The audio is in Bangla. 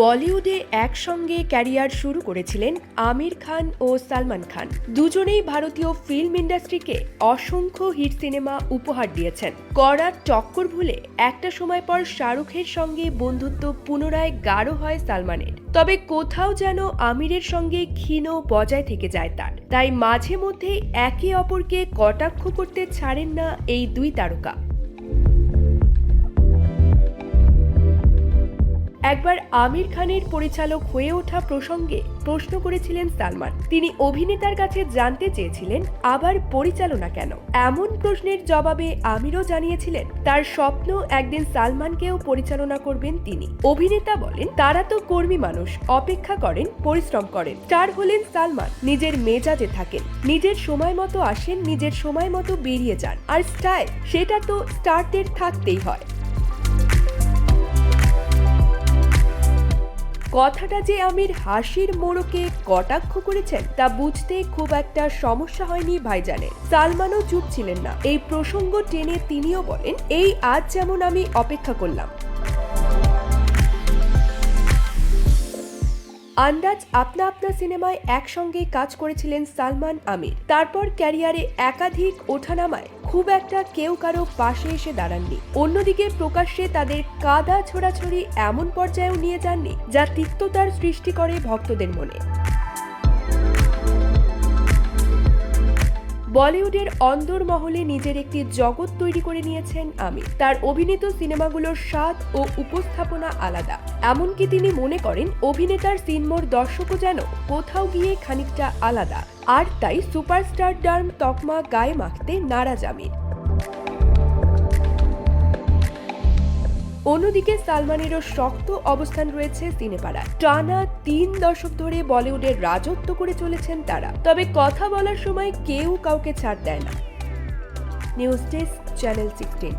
বলিউডে একসঙ্গে ক্যারিয়ার শুরু করেছিলেন আমির খান ও সালমান খান। দুজনেই ভারতীয় ফিল্ম ইন্ডাস্ট্রিকে অসংখ্য হিট সিনেমা উপহার দিয়েছেন। করার টক্কর ভুলে একটা সময় পর শাহরুখের সঙ্গে বন্ধুত্ব পুনরায় গাঢ় হয় সালমানের। তবে কোথাও যেন আমিরের সঙ্গে ক্ষীণ বজায় থেকে যায় তার। তাই মাঝে মধ্যে একে অপরকে কটাক্ষ করতে ছাড়েন না এই দুই তারকা। একবার আমির খানের পরিচালক হয়ে ওঠা প্রসঙ্গে প্রশ্ন করেছিলেন সালমান। তিনি অভিনেতার কাছে জানতে চেয়েছিলেন, আবার পরিচালনা কেন? এমন প্রশ্নের জবাবে আমিরও জানিয়েছিলেন, তার স্বপ্ন একদিন সালমানকেও পরিচালনা করবেন তিনি। অভিনেতা বলেন, তারা তো কর্মী মানুষ, অপেক্ষা করেন, পরিশ্রম করেন। স্টার হলেন সালমান, নিজের মেজাজে থাকেন, নিজের সময় মতো আসেন, নিজের সময় মতো বেরিয়ে যান। আর স্টাইল, সেটা তো স্টারদের থাকতেই হয়। কথাটা যে আমির হাসির মোড়কে কটাক্ষ করেছেন, তা বুঝতে খুব একটা সমস্যা হয়নি ভাইজানের। সালমানও চুপ ছিলেন না। এই প্রসঙ্গ টেনে তিনিও বলেন, এই আজ যেমন আমি অপেক্ষা করলাম। আন্দাজ আপনা আপনা সিনেমায় একসঙ্গে কাজ করেছিলেন সালমান আমির। তারপর ক্যারিয়ারে একাধিক ওঠানামায় খুব একটা কেউ কারও পাশে এসে দাঁড়াননি। অন্যদিকে প্রকাশ্যে তাদের কাদা ছোড়াছড়ি এমন পর্যায়েও নিয়ে যাননি, যা তিক্ততার সৃষ্টি করে ভক্তদের মনে। বলিউডের অন্দরমহলে নিজের একটি জগৎ তৈরি করে নিয়েছেন আমির। তার অভিনীত সিনেমাগুলোর স্বাদ ও উপস্থাপনা আলাদা। এমনকি তিনি মনে করেন, অভিনেতার সিনমোর দর্শকও যেন কোথাও গিয়ে খানিকটা আলাদা। আর তাই সুপারস্টার ডার্ম তকমা গায়ে মাখতে নারাজ আমির। অন্যদিকে সালমানেরও শক্ত অবস্থান রয়েছে সিনেপাড়ায়। টানা তিন দশক ধরে বলিউডের রাজত্ব করে চলেছেন তারা। তবে কথা বলার সময় কেউ কাউকে ছাড় দেয় না। News desk channel sixteen.